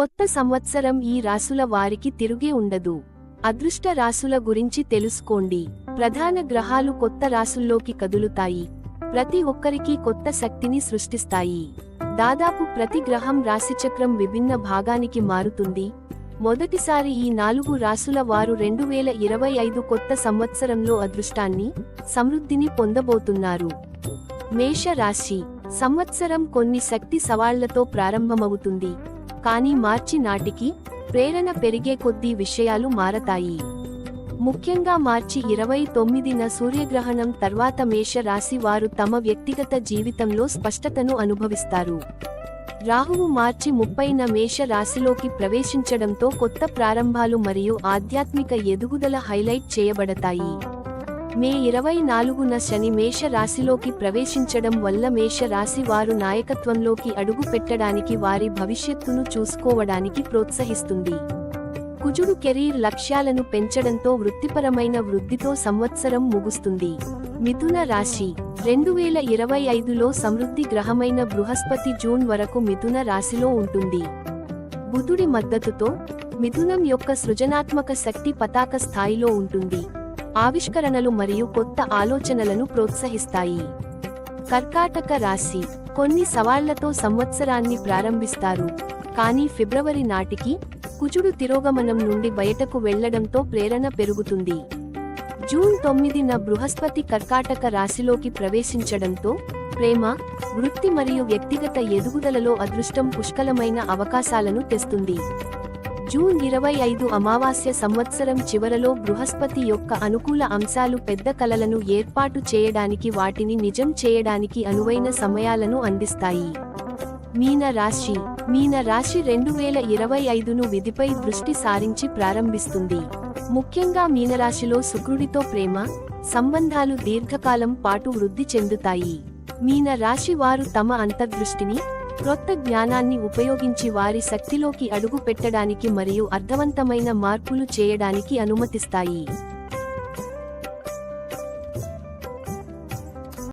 కొత్త సంవత్సరం ఈ రాసుల వారికి తిరుగే ఉండదు. అదృష్ట రాసుల గురించి తెలుసుకోండి. ప్రధాన గ్రహాలు కొత్త రాసుల్లోకి కదులుతాయి. ప్రతి ఒక్కరికి కొత్త శక్తిని సృష్టిస్తాయి. దాదాపు ప్రతి గ్రహం రాశిచక్రం విభిన్న భాగానికి మారుతుంది. మొదటిసారి ఈ నాలుగు రాసుల వారు రెండు వేల ఇరవై ఐదు కొత్త సంవత్సరంలో అదృష్టాన్ని సమృద్ధిని పొందబోతున్నారు. మేష రాశి సంవత్సరం కొన్ని శక్తి సవాళ్ళతో ప్రారంభమవుతుంది. కానీ మార్చి నాటికి ప్రేరణ పెరిగే కొద్దీ విషయాలు మారతాయి. ముఖ్యంగా మార్చి ఇరవై తొమ్మిదిన సూర్యగ్రహణం తర్వాత మేష రాశి వారు తమ వ్యక్తిగత జీవితంలో స్పష్టతను అనుభవిస్తారు. రాహువు మార్చి ముప్పైన మేష రాశిలోకి ప్రవేశించడంతో కొత్త ప్రారంభాలు మరియు ఆధ్యాత్మిక ఎదుగుదల హైలైట్ చేయబడతాయి. మే ఇరవై నాలుగున శని మేష రాశిలోకి ప్రవేశించడం వల్ల మేష రాశి వారు నాయకత్వంలోకి అడుగు పెట్టడానికి వారి భవిష్యత్తును చూసుకోవడానికి ప్రోత్సహిస్తుంది. కుజుడు కెరీర్ లక్ష్యాలను పెంచడంతో వృత్తిపరమైన వృద్ధితో సంవత్సరం ముగుస్తుంది. మిథున రాశి రెండు వేల ఇరవై ఐదులో సమృద్ధి గ్రహమైన బృహస్పతి జూన్ వరకు మిథున రాశిలో ఉంటుంది. బుధుడి మద్దతుతో మిథునం యొక్క సృజనాత్మక శక్తి పతాక స్థాయిలో ఉంటుంది. ఆవిష్కరణలు మరియు కొత్త ఆలోచనలను ప్రోత్సహిస్తాయి. కర్కాటక రాశి కొన్ని సవాళ్ళతో సంవత్సరాన్ని ప్రారంభిస్తారు. కానీ ఫిబ్రవరి నాటికి కుజుడు తిరోగమనం నుండి బయటకు వెళ్ళడంతో ప్రేరణ పెరుగుతుంది. జూన్ తొమ్మిదిన బృహస్పతి కర్కాటక రాశిలోకి ప్రవేశించడంతో ప్రేమ వృత్తి మరియు వ్యక్తిగత ఎదుగుదలలో అదృష్టం పుష్కలమైన అవకాశాలను తెస్తుంది. జూన్ ఇరవై ఐదు అమావాస్య సంవత్సరం చివరలో బృహస్పతి యొక్క అనుకూల అంశాలు పెద్ద కలలను ఏర్పాటు చేయడానికి వాటిని నిజం చేయడానికి అనువైన సమయాలను అందిస్తాయి. మీన రాశి. మీన రాశి రెండు వేల ఇరవై ఐదును విధిపై దృష్టి సారించి ప్రారంభిస్తుంది. ముఖ్యంగా మీనరాశిలో శుక్రుడితో ప్రేమ సంబంధాలు దీర్ఘకాలం పాటు వృద్ధి చెందుతాయి. మీన రాశి వారు తమ అంతర్దృష్టిని క్రొత్త జ్ఞానాన్ని ఉపయోగించి వారి శక్తిలోకి అడుగు పెట్టడానికి మరియు అర్థవంతమైన మార్పులు చేయడానికి అనుమతిస్తాయి.